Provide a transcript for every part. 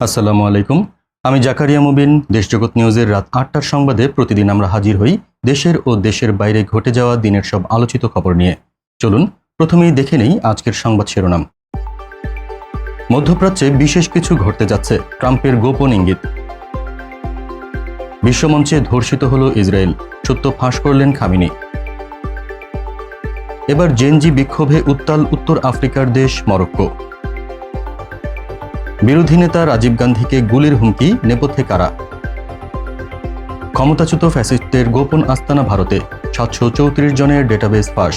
আসসালামু আলাইকুম। আমি জাকারিয়া মুবিন, দেশজগৎ নিউজের রাত আটটার সংবাদে প্রতিদিন আমরা হাজির হই দেশের ও দেশের বাইরে ঘটে যাওয়া দিনের সব আলোচিত খবর নিয়ে। চলুন, প্রথমেই দেখে নেই আজকের সংবাদ শিরোনাম। মধ্যপ্রাচ্যে বিশেষ কিছু ঘটতে যাচ্ছে, ট্রাম্পের গোপন ইঙ্গিত। বিশ্বমঞ্চে ধর্ষিত হল ইসরায়েল, সত্য ফাঁস করলেন খামিনি। এবার জেনজি বিক্ষোভে উত্তাল উত্তর আফ্রিকার দেশ মরক্কো। বিরোধী নেতা রাজীব গান্ধীকে গুলির হুমকি, নেপথ্যে কারা? ক্ষমতাচ্যুত ফ্যাসিস্টদের গোপন আস্তানা ভারতে, সাতশো চৌত্রিশ জনের ডেটাবেস ফাঁস।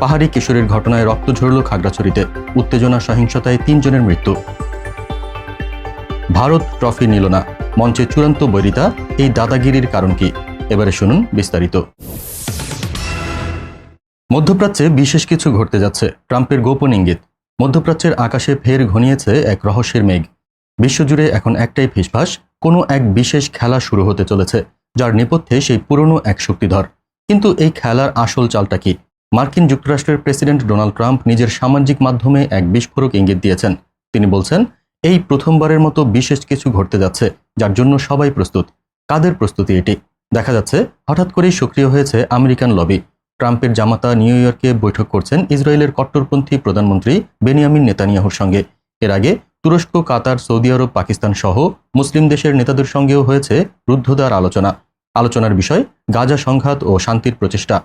পাহাড়ি কিশোরের ঘটনায় রক্ত ঝরল খাগড়াছড়িতে, উত্তেজনা সহিংসতায় তিনজনের মৃত্যু। ভারত ট্রফি নিল না, মঞ্চে চূড়ান্ত বৈরিতা, এই দাদাগিরির কারণ কি? এবারে শুনুন বিস্তারিত। মধ্যপ্রাচ্যে বিশেষ কিছু ঘটতে যাচ্ছে, ট্রাম্পের গোপন ইঙ্গিত। মধ্যপ্রাচ্যের আকাশে ফের ঘনিয়েছে এক রহস্যের মেঘ। বিশ্বজুড়ে এখন একটাই ফিসফাস, কোনো এক বিশেষ খেলা শুরু হতে চলেছে, যার নেপথ্যে সেই পুরনো এক শক্তিধর। কিন্তু এই খেলার আসল চালটা কি? মার্কিন যুক্তরাষ্ট্রের প্রেসিডেন্ট ডোনাল্ড ট্রাম্প নিজের সামাজিক মাধ্যমে এক বিস্ফোরক ইঙ্গিত দিয়েছেন। তিনি বলছেন, এই প্রথমবারের মতো বিশেষ কিছু ঘটতে যাচ্ছে, যার জন্য সবাই প্রস্তুত। কাদের প্রস্তুতি এটি? দেখা যাচ্ছে, হঠাৎ করেই সক্রিয় হয়েছে আমেরিকান লবি। ট্রাম্পের জামাতা নিউ ইয়র্কে বৈঠক করছেন ইসরায়েলের কট্টরপন্থী প্রধানমন্ত্রী বেনিয়ামিন নেতানিয়াহুর সঙ্গে। এর আগে তুরস্ক, কাতার, সৌদি আরব, পাকিস্তান সহ মুসলিম দেশের নেতাদের সঙ্গেও হয়েছে রুদ্ধদ্বার আলোচনা। আলোচনার বিষয়, গাজা সংঘাত ও শান্তির প্রচেষ্টা।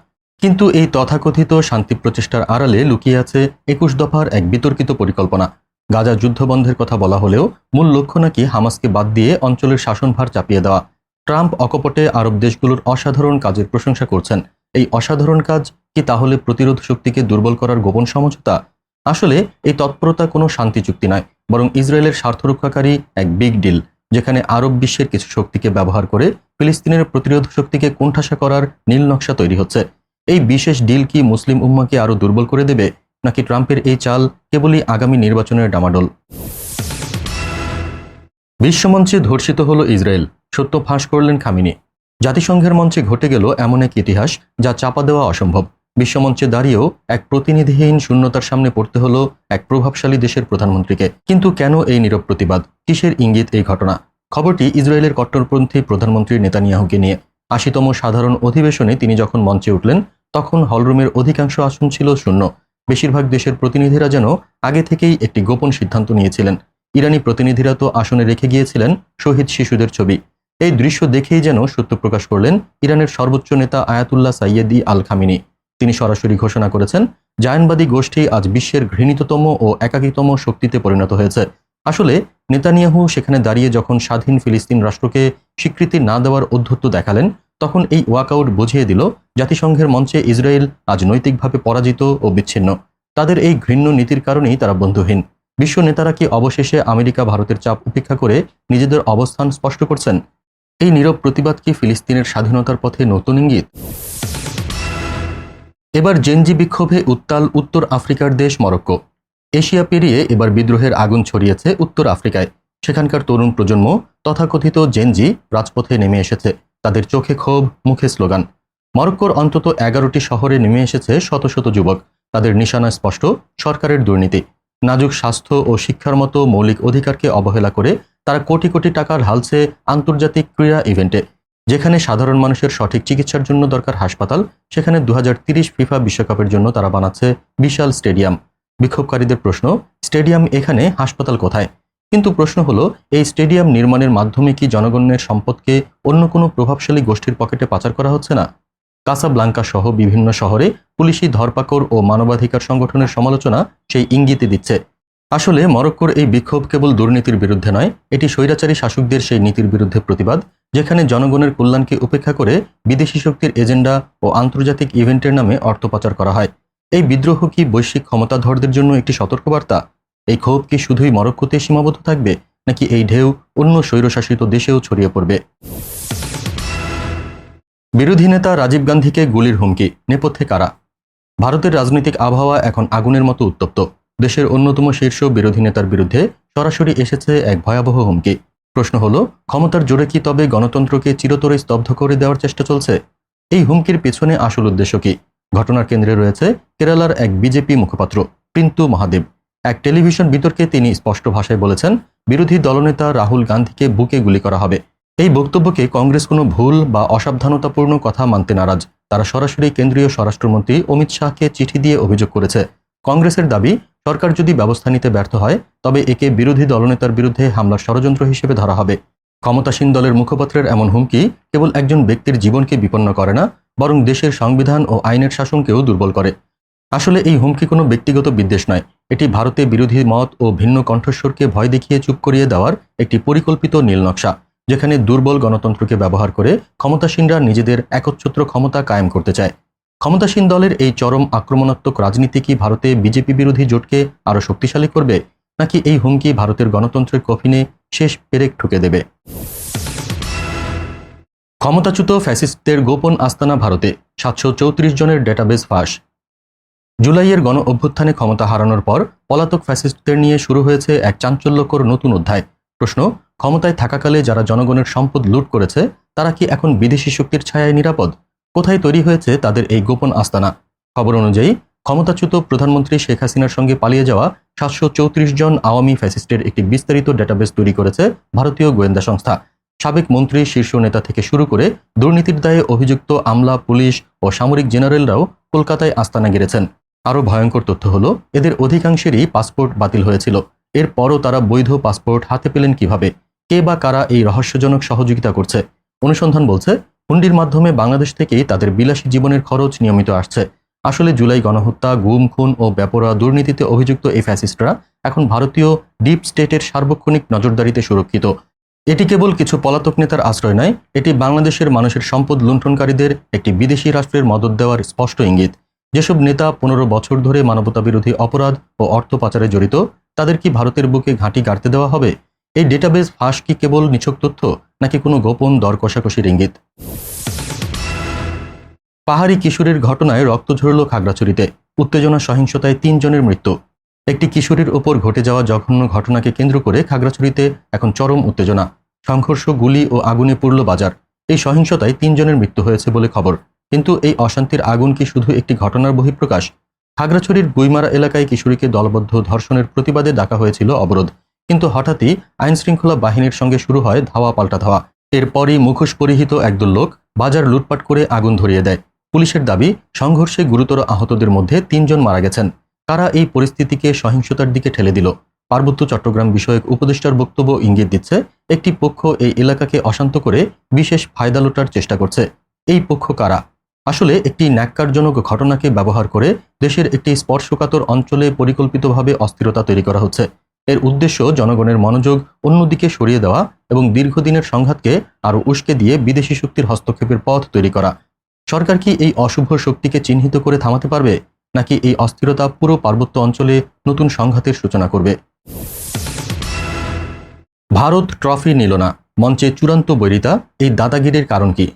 কিন্তু এই তথাকথিত শান্তি প্রচেষ্টার আড়ালে লুকিয়ে আছে একুশ দফার এক বিতর্কিত পরিকল্পনা। গাজা যুদ্ধবন্ধের কথা বলা হলেও মূল লক্ষ্য নাকি হামাসকে বাদ দিয়ে অঞ্চলের শাসনভার চাপিয়ে দেওয়া। ট্রাম্প অকপটে আরব দেশগুলোর অসাধারণ কাজের প্রশংসা করছেন। এই অসাধারণ কাজ কি তাহলে প্রতিরোধ শক্তিকে দুর্বল করার গোপন সমঝোতা? আসলে এই তৎপরতা কোনো শান্তি চুক্তি নয়, বরং ইসরায়েলের স্বার্থ রক্ষাকারী এক বিগ ডিল, যেখানে আরব বিশ্বের কিছু শক্তিকে ব্যবহার করে ফিলিস্তিনের প্রতিরোধ শক্তিকে কোণঠাসা করার নীল নকশা তৈরি হচ্ছে। এই বিশেষ ডিল কি মুসলিম উম্মাকে আরও দুর্বল করে দেবে, নাকি ট্রাম্পের এই চাল কেবলই আগামী নির্বাচনের ডামাডোল? বিশ্বমঞ্চে ধর্ষিত হল ইসরায়েল, সত্য ফাঁস করলেন খামিনি। জাতিসংঘের মঞ্চে ঘটে গেল এমন এক ইতিহাস যা চাপা দেওয়া অসম্ভব। বিশ্বমঞ্চে দাঁড়িয়েও এক প্রতিনিধিহীন শূন্যতার সামনে পড়তে হলো এক প্রভাবশালী দেশের প্রধানমন্ত্রীকে। কিন্তু কেন এই নীরব প্রতিবাদ? কিসের ইঙ্গিত এই ঘটনা? খবরটি ইসরায়েলের কট্টরপন্থী প্রধানমন্ত্রী নেতানিয়াহুকে নিয়ে। আশিতম সাধারণ অধিবেশনে তিনি যখন মঞ্চে উঠলেন, তখন হলরুমের অধিকাংশ আসন ছিল শূন্য। বেশিরভাগ দেশের প্রতিনিধিরা যেন আগে থেকেই একটি গোপন সিদ্ধান্ত নিয়েছিলেন। ইরানি প্রতিনিধিরা তো আসনে রেখে গিয়েছিলেন শহীদ শিশুদের ছবি। এই দৃশ্য দেখেই যেন সত্য প্রকাশ করলেন ইরানের সর্বোচ্চ নেতা আয়াতুল্লাহ সাইয়েদি আল খামিনি তিনি সরাসরি ঘোষণা করেছেন, জায়নবাদী গোষ্ঠী আজ বিশ্বের ঘৃণিততম ও একাকীতম শক্তিতে পরিণত হয়েছে। আসলে, নেতানিয়াহু সেখানে দাঁড়িয়ে যখন স্বাধীন ফিলিস্তিন রাষ্ট্রকে স্বীকৃতি না দেওয়ার অধ্যত্ত দেখালেন, তখন এই ওয়াকআউট বুঝিয়ে দিল, জাতিসংঘের মঞ্চে ইসরায়েল আজ নৈতিকভাবে পরাজিত ও বিচ্ছিন্ন। তাদের এই ঘৃণ্য নীতির কারণেই তারা বন্ধুহীন। বিশ্ব নেতারা কি অবশেষে আমেরিকা ভারতের চাপ উপেক্ষা করে নিজেদের অবস্থান স্পষ্ট করছেন? এই নীরব প্রতিবাদ কি ফিলিস্তিনের স্বাধীনতার পথে নতুন ইঙ্গিত? এবার জেনজি বিক্ষোভে উত্তাল উত্তর আফ্রিকার দেশ মরক্কো। এশিয়া পেরিয়ে এবার বিদ্রোহের আগুন ছড়িয়েছে উত্তর আফ্রিকায়। সেখানকার তরুণ প্রজন্ম, তথাকথিত জেনজি, রাজপথে নেমে এসেছে। তাদের চোখে ক্ষোভ, মুখে স্লোগান। মরক্কোর অন্তত এগারোটি শহরে নেমে এসেছে শত শত যুবক। তাদের নিশানা স্পষ্ট, সরকারের দুর্নীতি। নাজুক স্বাস্থ্য ও শিক্ষার মতো মৌলিক অধিকারকে অবহেলা করে তারা কোটি কোটি টাকা ঢালছে আন্তর্জাতিক ক্রীড়া ইভেন্টে, যেখানে সাধারণ মানুষের সঠিক চিকিৎসার জন্য দরকার হাসপাতাল, সেখানে দু ফিফা বিশ্বকাপের জন্য তারা বানাচ্ছে বিশাল স্টেডিয়াম। বিক্ষোভকারীদের প্রশ্ন, স্টেডিয়াম এখানে, হাসপাতাল কোথায়? কিন্তু প্রশ্ন হলো, এই স্টেডিয়াম নির্মাণের মাধ্যমে কি জনগণের সম্পদকে অন্য কোনো প্রভাবশালী গোষ্ঠীর পকেটে পাচার করা হচ্ছে না? কাসাব্লাঙ্কা সহ বিভিন্ন শহরে পুলিশি ধরপাকড় ও মানবাধিকার সংগঠনের সমালোচনা সেই ইঙ্গিতে দিচ্ছে। আসলে মরক্কোর এই বিক্ষোভ কেবল দুর্নীতির বিরুদ্ধে নয়, এটি স্বৈরাচারী শাসকদের সেই নীতির বিরুদ্ধে প্রতিবাদ, যেখানে জনগণের কল্যাণকে উপেক্ষা করে বিদেশি শক্তির এজেন্ডা ও আন্তর্জাতিক ইভেন্টের নামে অর্থ পাচার করা হয়। এই বিদ্রোহ কি বৈশ্বিক ক্ষমতাধরদের জন্য একটি সতর্কবার্তা? এই ক্ষোভ কি শুধুই মরক্কোতে সীমাবদ্ধ থাকবে, নাকি এই ঢেউ অন্য স্বৈরশাসিত দেশেও ছড়িয়ে পড়বে? বিরোধী নেতা রাজীব গান্ধীকে গুলির হুমকি, নেপথ্যে কারা? ভারতের রাজনৈতিক আবহাওয়া এখন আগুনের মতো উত্তপ্ত। দেশের অন্যতম শীর্ষ বিরোধী নেতার বিরুদ্ধে সরাসরি এসেছে এক ভয়াবহ হুমকি। প্রশ্ন হলো, ক্ষমতার জোরে কি তবে গণতন্ত্রকে চিরতরে স্তব্ধ করে দেওয়ার চেষ্টা চলছে? এই হুমকির পেছনে আসল উদ্দেশ্য কি? ঘটনার কেন্দ্রে রয়েছে কেরালার এক বিজেপি মুখপাত্র পিন্তু মহাদেব। এক টেলিভিশন বিতর্কে তিনি স্পষ্ট ভাষায় বলেছেন, বিরোধী দলনেতা রাহুল গান্ধীকে বুকে গুলি করা হবে। এই বক্তব্যকে কংগ্রেস কোনো ভুল বা অসাবধানতাপূর্ণ কথা মানতে নারাজ। তারা সরাসরি কেন্দ্রীয় স্বরাষ্ট্রমন্ত্রী অমিত শাহকে চিঠি দিয়ে অভিযোগ করেছে। কংগ্রেসের দাবি সরকার যদি ব্যবস্থা নিতে ব্যর্থ হয়, তবে একে বিরোধী দলনেতার বিরুদ্ধে হামলার ষড়যন্ত্র হিসেবে ধরা হবে। ক্ষমতাসীন দলের মুখপাত্রের এমন হুমকি কেবল একজন ব্যক্তির জীবনকে বিপন্ন করে না, বরং দেশের সংবিধান ও আইনের শাসনকেও দুর্বল করে। আসলে এই হুমকি কোনো ব্যক্তিগত বিদ্বেষ নয়। এটি ভারতে বিরোধী মত ও ভিন্ন কণ্ঠস্বরকে ভয় দেখিয়ে চুপ করিয়ে দেওয়ার একটি পরিকল্পিত নীলনকশা যেখানে দুর্বল গণতন্ত্রকে ব্যবহার করে ক্ষমতাসীনরা নিজেদের একচ্ছত্র ক্ষমতা কায়েম করতে চায়। ক্ষমতাসীন দলের এই চরম আক্রমণাত্মক রাজনীতি কি ভারতে বিজেপি বিরোধী জোটকে আরও শক্তিশালী করবে, নাকি এই হুমকি ভারতের গণতন্ত্রের কফিনে শেষ পেরেক ঠুকে দেবে? ক্ষমতাচ্যুত ফ্যাসিস্টদের গোপন আস্তানা ভারতে সাতশো চৌত্রিশ জনের ডেটাবেস ফাঁস। জুলাইয়ের গণ অভ্যুত্থানে ক্ষমতা হারানোর পর পলাতক ফ্যাসিস্টদের নিয়ে শুরু হয়েছে এক চাঞ্চল্যকর নতুন অধ্যায়। প্রশ্ন, ক্ষমতায় থাকাকালে যারা জনগণের সম্পদ লুট করেছে, তারা কি এখন বিদেশি শক্তির ছায়ায় নিরাপদ? কোথায় তৈরি হয়েছে তাদের এই গোপন আস্তানা? খবর অনুযায়ী, ক্ষমতাচ্যুত প্রধানমন্ত্রী শেখ হাসিনার সঙ্গে পালিয়ে যাওয়া সাতশো চৌত্রিশ জন আওয়ামী ফ্যাসিস্টের একটি বিস্তারিত ডেটাবেস তৈরি করেছে ভারতীয় গোয়েন্দা সংস্থা। সাবেক মন্ত্রী, শীর্ষ নেতা থেকে শুরু করে দুর্নীতির দায়ে অভিযুক্ত আমলা, পুলিশ ও সামরিক জেনারেলরাও কলকাতায় আস্তানা গেড়েছেন। আরও ভয়ঙ্কর তথ্য হলো, এদের অধিকাংশেরই পাসপোর্ট বাতিল হয়েছিল। এরপরও তারা বৈধ পাসপোর্ট হাতে পেলেন কীভাবে? কে বা কারা এই রহস্যজনক সহযোগিতা করছে? অনুসন্ধান বলছে হুন্ডির মাধ্যমে বাংলাদেশ থেকেই তাদের বিলাসী জীবনের খরচ নিয়মিত আসছে। আসলে জুলাই গণহত্যা, গুম, খুন ও ব্যাপরা দুর্নীতিতে অভিযুক্ত এই ফ্যাসিস্টরা এখন ভারতীয় ডিপ স্টেটের সার্বক্ষণিক নজরদারিতে সুরক্ষিত। এটি কেবল কিছু পলাতক নেতার আশ্রয় নয়, এটি বাংলাদেশের মানুষের সম্পদ লুণ্ঠনকারীদের একটি বিদেশি রাষ্ট্রের মদত দেওয়ার স্পষ্ট ইঙ্গিত। যেসব নেতা পনেরো বছর ধরে মানবতা বিরোধী অপরাধ ও অর্থ পাচারে জড়িত, তাদের কি ভারতের বুকে ঘাঁটি গাড়তে দেওয়া হবে? এই ডেটাবেস ফাঁস কি কেবল নিছক তথ্য, নাকি কোনো গোপন দর কষাকষির ইঙ্গিত? পাহাড়ি কিশোরের ঘটনায় রক্ত ঝরল খাগড়াছড়িতে। উত্তেজনা সহিংসতায় তিনজনের মৃত্যু। একটি কিশোরীর ওপর ঘটে যাওয়া জঘন্য ঘটনাকে কেন্দ্র করে খাগড়াছড়িতে এখন চরম উত্তেজনা। সংঘর্ষ, গুলি ও আগুনে পুড়ল বাজার। এই সহিংসতায় তিনজনের মৃত্যু হয়েছে বলে খবর। কিন্তু এই অশান্তির আগুন কি শুধু একটি ঘটনার বহিঃপ্রকাশ? খাগড়াছড়ির গুইমারা এলাকায় কিশোরীকে দলবদ্ধ ধর্ষণের প্রতিবাদে ডাকা হয়েছিল অবরোধ। কিন্তু হঠাৎই আইন শৃঙ্খলা বাহিনীর সঙ্গে শুরু হয় ধাওয়া পাল্টা ধাওয়া। এরপরই মুখোশ পরিহিত একদল লোক বাজার লুটপাট করে আগুন ধরিয়ে দেয়। পুলিশের দাবি, সংঘর্ষে গুরুতর আহতদের মধ্যে তিনজন মারা গেছেন। কারা এই পরিস্থিতিকে সহিংসতার দিকে ঠেলে দিল। পার্বত্য চট্টগ্রাম বিষয়ক উপদেষ্টার বক্তব্য ইঙ্গিত দিচ্ছে, একটি পক্ষ এই এলাকাকে অশান্ত করে বিশেষ ফায়দা লুটার চেষ্টা করছে। এই পক্ষ কারা? আসলে একটি ন্যাক্কারজনক ঘটনাকে ব্যবহার করে দেশের একটি স্পর্শকাতর অঞ্চলে পরিকল্পিতভাবে অস্থিরতা তৈরি করা হচ্ছে। এর উদ্দেশ্য জনগণের মনোযোগ অন্যদিকে সরিয়ে দেওয়া এবং দীর্ঘদিনের সংঘাতকে আরও উস্কে দিয়ে বিদেশি শক্তির হস্তক্ষেপের পথ তৈরি করা। সরকার কি এই অশুভ শক্তিকে চিহ্নিত করে থামাতে পারবে, নাকি এই অস্থিরতা পুরো পার্বত্য অঞ্চলে নতুন সংঘাতের সূচনা করবে? ভারত ট্রফি নিল না, মঞ্চে চূড়ান্ত বৈরিতা, এই দাদাগিরির কারণ কি?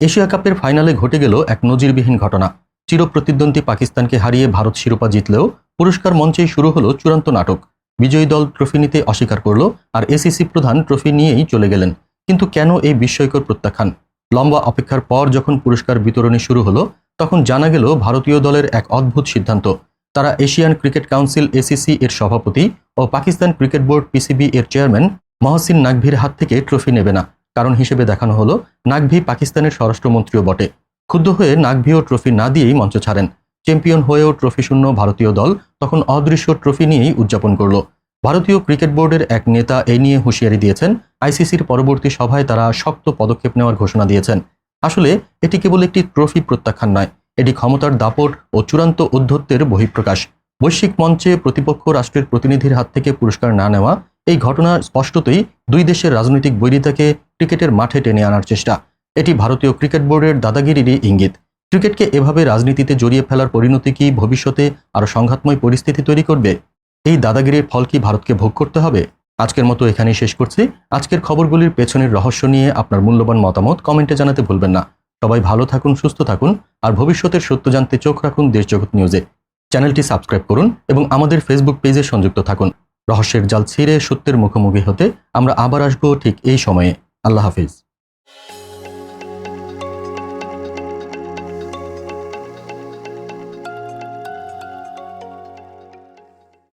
এশিয়া কাপের ফাইনালে ঘটে গেল এক নজিরবিহীন ঘটনা। চিরপ্রতিদ্বন্দ্বী পাকিস্তানকে হারিয়ে ভারত শিরোপা জিতলেও পুরস্কার মঞ্চেই শুরু হলো চূড়ান্ত নাটক। বিজয়ী দল ট্রফি নিতে অস্বীকার করল আর এসিসি প্রধান ট্রফি নিয়েই চলে গেলেন। কিন্তু কেন এই বিস্ময়কর প্রত্যাখ্যান? লম্বা অপেক্ষার পর যখন পুরস্কার বিতরণী শুরু হলো, তখন জানা গেল ভারতীয় দলের এক অদ্ভুত সিদ্ধান্ত। তারা এশিয়ান ক্রিকেট কাউন্সিল এসিসি এর সভাপতি ও পাকিস্তান ক্রিকেট বোর্ড পিসিবি এর চেয়ারম্যান মহসিন নাকভির হাত থেকে ট্রফি নেবে না। কারণ হিসেবে দেখানো হলো নাকভি পাকিস্তানের স্বরাষ্ট্রমন্ত্রীও বটে। ক্ষুব্ধ হয়ে নাকভিও ট্রফি না দিয়েই মঞ্চ ছাড়েন। চ্যাম্পিয়ন হয়েও ট্রফি শূন্য ভারতীয় দল তখন অদৃশ্য ট্রফি নিয়েই উদযাপন করল। ভারতীয় ক্রিকেট বোর্ডের এক নেতা এই নিয়ে হুঁশিয়ারি দিয়েছেন, আইসিসির পরবর্তী সভায় তারা শক্ত পদক্ষেপ নেওয়ার ঘোষণা দিয়েছেন। আসলে এটি কেবল একটি ট্রফি প্রত্যাখ্যান নয়, এটি ক্ষমতার দাপট ও চূড়ান্ত উদ্ধত্তের বহিঃপ্রকাশ। বৈশ্বিক মঞ্চে প্রতিপক্ষ রাষ্ট্রের প্রতিনিধির হাত থেকে পুরস্কার না নেওয়া এই ঘটনা স্পষ্টতই দুই দেশের রাজনৈতিক বৈরিতাকে ক্রিকেটের মাঠে টেনে আনার চেষ্টা। এটি ভারতীয় ক্রিকেট বোর্ডের দাদাগিরিরই ইঙ্গিত। ক্রিকেটকে এভাবে রাজনীতিতে জড়িয়ে ফেলার পরিণতি কি ভবিষ্যতে আরও সংঘাতময় পরিস্থিতি তৈরি করবে? এই দাদাগিরির ফল কি ভারতকে ভোগ করতে হবে? আজকের মতো এখানেই শেষ করছি। আজকের খবরগুলির পেছনের রহস্য নিয়ে আপনার মূল্যবান মতামত কমেন্টে জানাতে ভুলবেন না। সবাই ভালো থাকুন, সুস্থ থাকুন আর ভবিষ্যতের সত্য জানতে চোখ রাখুন দেশজগৎ নিউজে। চ্যানেলটি সাবস্ক্রাইব করুন এবং আমাদের ফেসবুক পেজে সংযুক্ত থাকুন। রহস্যের জাল ছিঁড়ে সত্যের মুখোমুখি হতে আমরা আবার আসব ঠিক এই সময়ে। আল্লাহ হাফিজ।